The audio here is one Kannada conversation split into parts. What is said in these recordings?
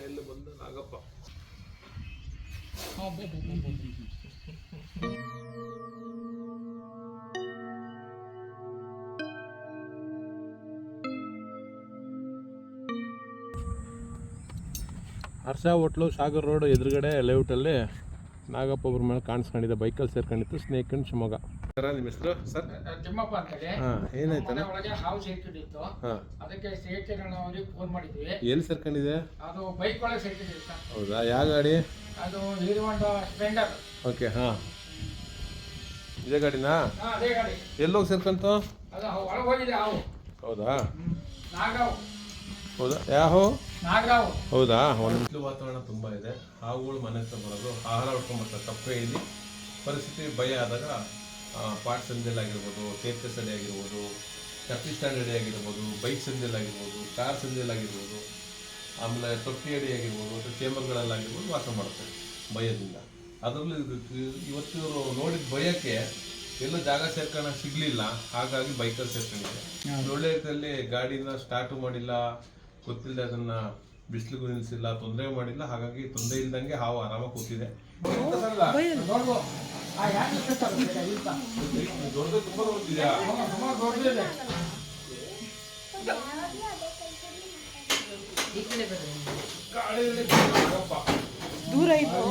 ಗಾಡಿಯಲ್ಲಿ ಬಂದು ನಾಗಪ್ಪ. ಹರ್ಷ ಹೋಟ್ಲು ಸಾಗರ್ ರೋಡ್ ಎದುರುಗಡೆ ಲೇಔಟಲ್ಲಿ ನಾಗಪ್ಪ ಒಬ್ಬರ ಮೇಲೆ ಕಾಣಿಸ್ಕೊಂಡಿದ್ದೆ ಬೈಕಲ್ಲಿ ಸೇರ್ಕೊಂಡಿತ್ತು ಸ್ನೇಕ್ ಅಂಡ್ ಶಿವಮೊಗ್ಗ. ಸರ್ ನಿಮ್ಮ ಹೆಸರು? ಸರ್? ತಿಮ್ಮಪ್ಪ ಅಂತೇಳಿ. ಹಾಂ ಏನಾಯ್ತಣ್ಣ ಮನೆ ಒಳಗೆ ಹಾವು ಸೇರ್ಕೊಂಡಿತ್ತು ಹಾಂ. ಅದಕ್ಕೆ ಸೇರ್ಕೊಂಡು ಅವ್ರಿಗೆ ಫೋನ್ ಮಾಡಿದ್ವಿ. ಎಲ್ಲಿ ಸೇರ್ಕೊಂಡಿದೆ ಅದು ಬೈಕ್ ಒಳಗೆ ಸೇರ್ಕೊಂಡಿದೆ ಸರ್. ಹೌದಾ? ಯಾವ ಗಾಡಿ? ಅದು ಹೀರೋ ಸ್ಪೆಂಡರ್ ಸ್ಪ್ಲೆಂಡರ್ ಓಕೆ ಹಾಂ. ಇದೇ ಗಾಡಿನಾ? ಹಾ ಅದೇ ಗಾಡಿ. ಎಲ್ಲೋಗಿ ಸೇರ್ಕೊಂತು? ಅದು ಒಳಗೆ ಹೋಗಿದೆ ಹಾವು. ಹೌದಾ? ಹ್ಮ್. ನಾಗಾವು ಹೌದಾ? ಯಾವ ನಾಗಾವ್ ಹೌದಾ? ಒಂದು ವಾತಾವರಣ ತುಂಬ ಇದೆ. ಹಾವುಗಳು ಮನೆ ಹತ್ರ ಬರೋದು. ಆಹಾರ ಹೊಡ್ಕೊಂಡ್ಬರ್ತಾರೆ ತಪ್ಪೇ ಇಲ್ಲಿ. ಪರಿಸ್ಥಿತಿ ಭಯ ಆದಾಗ ಪಾಟ್ ಸಂಜೆಲ್ ಆಗಿರ್ಬೋದು ಸೇಫ್ಟಿ ಸಡೆ ಆಗಿರ್ಬೋದು ಟಫಿ ಸ್ಟ್ಯಾಂಡ್ ಅಡಿ ಆಗಿರ್ಬೋದು ಬೈಕ್ ಸಂಜೆಲ್ ಆಗಿರ್ಬೋದು ಕಾರ್ ಸಂದೇಲ್ ಆಗಿರ್ಬೋದು ಆಮೇಲೆ ತೊಟ್ಟಿ ಅಡಿ ಆಗಿರ್ಬೋದು ಅಥವಾ ಚೇಂಬರ್ಗಳಲ್ಲಾಗಿರ್ಬೋದು ವಾಸ ಮಾಡ್ತಾರೆ ಭಯದಿಂದ. ಅದರಲ್ಲೂ ಇದಕ್ಕೆ ಇವತ್ತು ನೋಡಿದ ಭಯಕ್ಕೆ ಎಲ್ಲ ಜಾಗ ಸೇರ್ಕೊಳ್ಳೋಕೆ ಸಿಗಲಿಲ್ಲ ಹಾಗಾಗಿ ಬೈಕಲ್ಲಿ ಸೇರ್ಕೊಂಡಿದೆ. ಒಳ್ಳೆ ರೀತಿಯಲ್ಲಿ ಗಾಡಿನ ಸ್ಟಾರ್ಟು ಮಾಡಿಲ್ಲ ಗೊತ್ತಿಲ್ಲದೆ ಅದನ್ನು ಬಿಸಿಲಿಗೂ ನಿಲ್ಲಿಸಿಲ್ಲ ತೊಂದರೆ ಮಾಡಿಲ್ಲ ಹಾಗಾಗಿ ತೊಂದರೆ ಇಲ್ಲದಂಗೆ ಹಾವು ಆರಾಮಾಗಿ ಕೂತಿದೆ. ಇಲ್ಲ ದೂರ ಇತ್ತು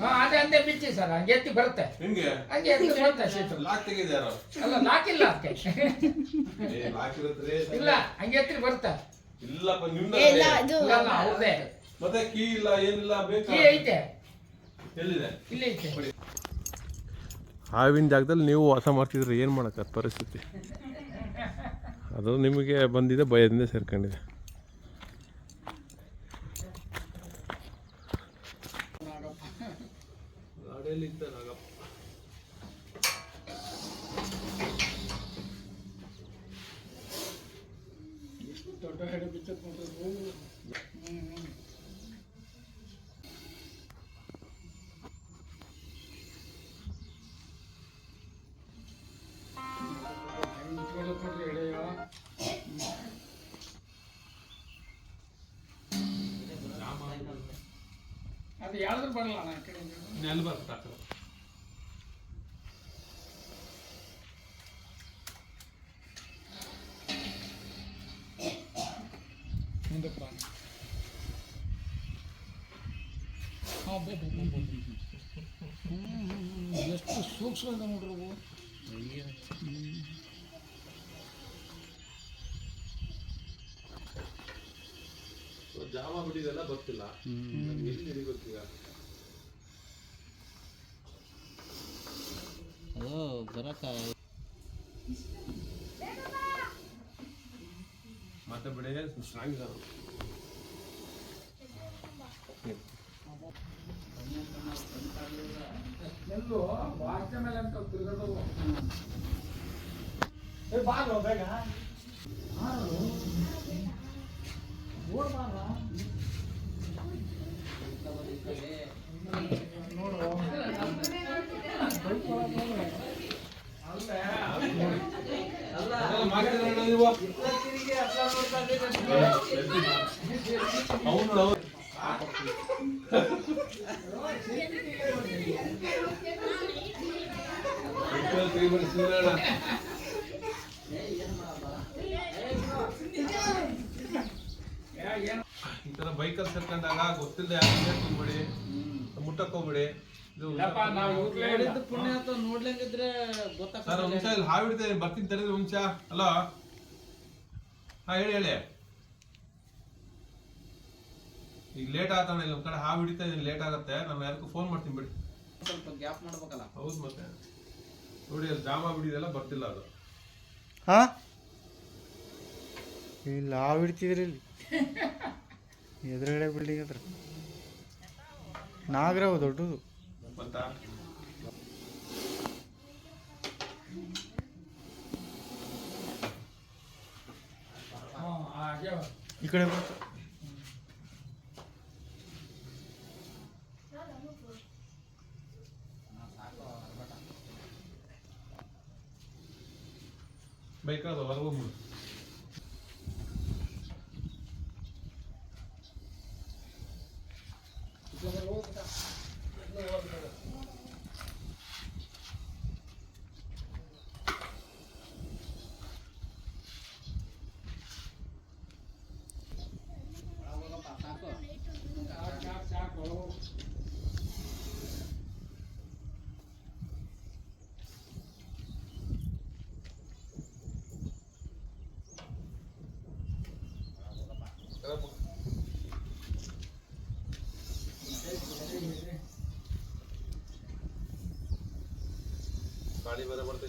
ಹಾ ಅದೇ ಅಂದೆ ಬಿಚ್ಚಿ ಸರ್ ಹಂಗೆ? ಎತ್ತಿ ಬರುತ್ತೆ ಹಿಂಗೆ ಹಂಗೆ ಎತ್ತಿ ಬರುತ್ತೆ ಸೀಟು ಲಾಕ್ ತೆಗೆದ್ಯಾರೋ ಅಲ್ಲ ಲಾಕಿಲ್ಲ ಅದಕ್ಕೆ ಇಲ್ಲ ಹಂಗೆ ಎತ್ತಿ ಬರುತ್ತೆ ಇಲ್ಲಪ್ಪ ನಿಮ್ದ ಇಲ್ಲ ಅದು ಅಲ್ಲ ಅವ್ರದೇ ಮತ್ತೆ ಕೀ ಇಲ್ಲ ಏನಿಲ್ಲ ಬೇಕಾ? ಕೀ ಐತೆ. ಎಲ್ಲಿದೆ? ಇಲ್ಲಿ ಐತೆ. ಹಾವಿನ ಜಾಗದಲ್ಲಿ ನೀವು ವಾಸ ಮಾಡ್ತಿದ್ರೆ ಏನು ಮಾಡಕ್ಕ ಪರಿಸ್ಥಿತಿ? ಅದು ನಿಮಗೆ ಬಂದಿದೆ ಭಯದಿಂದ ಸೇರ್ಕೊಂಡಿದೆ. ದೊಡ್ಡ ಹೆಡೆ ಬಿಚ್ಚಕ್ ನೋಡಿದ್ರು ಅದು ಯಾವ್ದು ಬರಲ್ಲ ಅಣ್ಣ ಈ ಕಡೆಯಿಂದ. ನೆಲ ಬರ್ತಾ ಮುಂದಕ್ಕೆ ಬಾ ಹಾಂ ಬೇಕು ಎಷ್ಟು ಸೂಕ್ಷ್ಮ ಇದೆ ನೋಡ್ರಿ ಅವು. ಜಾಮ ಬಿಡಿದೆಲ್ಲ ಗೊತ್ತಿಲ್ಲ. ಎಲ್ಲಿ ಹಿಡಿಬೇಕೀಗ ಅದು ಬರಕ ಮತ್ತೆ ಬಿಡಿ ಸ್ಟ್ರಾಂಗ್ ಇದಾವೆ ಎಲ್ಲೋ ವಾಕ್ಯ ಮೇಲೆ ಅಂತ. ಏ, ಬಾರೋ ಬೇಗ ಬಾರೋ. ಓಡ್ ಬಾರೋ. ನೋಡು. ಅಲ್ಲೇ. ಏ, ಏನು? ಈ ತರ ಬೈಕಲ್ಲಿ ಸೇರ್ಕೊಂಡಾಗ ಗೊತ್ತಿಲ್ಲದೆ ಯಾರು ಹೋಗ್ಬೇಡಿ ಮುಟ್ಟಕ್ ಹೋಗ್ಬೇಡಿ ಪುಣ್ಯ ಅಂತ ನೋಡ್ಲಂಗಿದ್ರೆ ಸರ್ ಒಂದ್ ಗೊತ್ತಾಗ್ತದೆ ನಿಮಿಷ ಇಲ್ಲಿ ಹಾವು ಹಿಡಿತೇನೆ ಬರ್ತೀನಿ ತಡೀರಿ ಹುಂಚ ಅಲ್ಲ ಹಲೋ ಹಾ ಹೇಳಿ ಹೇಳಿ. ಈಗ ಲೇಟ್ ಆಗತ್ತಾನೆ ಇಲ್ಲಿ ಒಂದ್ ಕಡೆ ಹಾವು ಹಿಡಿತಾ ಇದ್ದೀನಿ ಲೇಟ್ ಆಗತ್ತೆ. ನಾನು ಯಾರಿಗೂ ಫೋನ್ ಮಾಡ್ತೀನಿ ಬಿಡಿ. ಸ್ವಲ್ಪ ಗ್ಯಾಪ್ ಮಾಡ್ಬೇಕಲ್ಲ? ಹೌದು ಮತ್ತೆ. ನೋಡಿ ಅಲ್ಲಿ ಜಾಮ ಬಿಡಿದೆಲ್ಲ ಬರ್ತಿಲ್ಲ ಅದು. ಹಾ? ಇಲ್ಲ ಹಾವು ಹಿಡ್ತಿದ್ರಿ ಇಲ್ಲಿ. ಎದುರುಗಡೆ ಬಿಲ್ಡಿಂಗ್ ಹತ್ರ. ನಾಗರಾವ್ ದೊಡ್ಡದು. ಬಂತ ಹ್ಮ್, ಹಾಗೆ. ಈ ಕಡೆ ಬರ್ತ ಬೈಕ್ ಅದು ಹೊರಗೆ ಹೋಗ್ಬಿಡು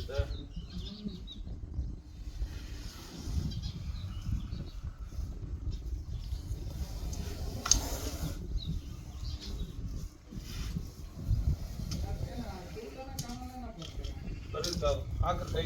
ಬೇರೆ ಬರ್ತೈತೆ ಸರಿ ಸರ್ ಹಾಕ್ರಿ ಕೈ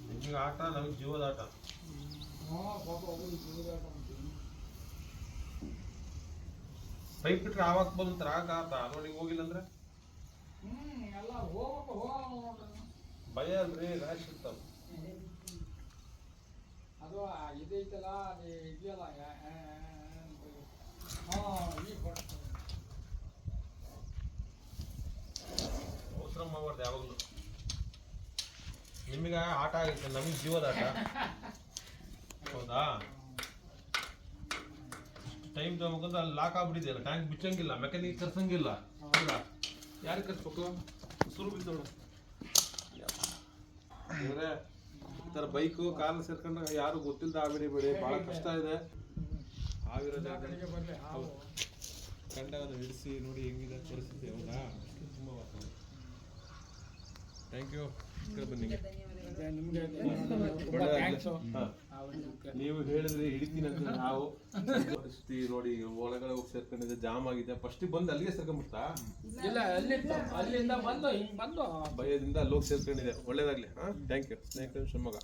ನಿಮಗೆ ಆಟ ನಮಗೆ ಜೀವದ ಆಟ ಪೈಪ್ ಬಿಟ್ರೆ ಆವಾಗ ಬಂದ್ರೆ ಆಗ ಆತ ನೋಡಿ ಹೋಗಿಲ್ಲ ಅಂದ್ರೆ ಭಯ ಅಲ್ರಿ ರಾಶಿ ಇರ್ತಾವ ಅದು ಇದೈತಲ್ಲ ಅದು ಇದೆಯಲ್ಲ ಹಾಂ ಈಗ ಬರ್ತದೆ ಅವಸರ ಮಾಡಬಾರ್ದು ಯಾವಾಗಲೂ ನಿಮಗೆ ಆಟ ಆಗುತ್ತೆ, ನಮಗೆ ಜೀವದ ಆಟ. ಹೌದಾ? ಟೈಮ್ ತಗೋಬೇಕಂದ್ರೆ ಅಲ್ಲಿ ಲಾಕ್ ಆಗ್ಬಿಟ್ಟಿದೆಯಲ್ಲ ಟ್ಯಾಂಕ್ ಬಿಚ್ಚಂಗಿಲ್ಲ ಮೆಕ್ಯಾನಿಕ್ ಕರ್ಸಂಗಿಲ್ಲ. ಹೌದಾ? ಯಾರಿಗೆ ಕರ್ಸ್ಬೇಕು? ಸುರು ಬಿದ್ದೋಡು ಅಂದರೆ ಈ ಥರ ಬೈಕು ಕಾರ್ ಸೇರ್ಕೊಂಡಾಗ ಯಾರು ಗೊತ್ತಿಲ್ಲದ ಬಿಡಿ ಭಾಳ ಕಷ್ಟ ಇದೆ. ಆಗಿರೋ ಜಾಗ ಹಿಡಿಸಿ ನೋಡಿ ಹೆಂಗಿದೆ ತೋರಿಸಿದ್ದೆ ಹೌದಾ? ತುಂಬ ಥ್ಯಾಂಕ್ ಯು ನೀವು ಹೇಳಿದ್ರೆ ಹಿಡಿತೀನಿ ಅಂತ ನಾವು ಪರಿಸ್ಥಿತಿ ನೋಡಿ ಒಳಗಡೆ ಹೋಗಿ ಸೇರ್ಕೊಂಡಿದ್ದೆ ಜಾಮ್ ಆಗಿದೆ. ಫಸ್ಟ್ ಬಂದು ಅಲ್ಲಿಗೆ ಸೇರ್ಕೊಂಡ್ಬಿಡ್ತಾ ಇಲ್ಲ ಅಲ್ಲಿತ್ತು ಅಲ್ಲಿಂದ ಬಂದು ಹಿಂಗ್ ಬಂದು. ಭಯದಿಂದ ಅಲ್ಲಿ ಹೋಗಿ ಸೇರ್ಕೊಂಡಿದೆ ಒಳ್ಳೇದಾಗ್ಲಿ ಹಾ? ಥ್ಯಾಂಕ್ ಯು ಸ್ನೇಹಿತರು ಶಿವಮೊಗ್ಗ.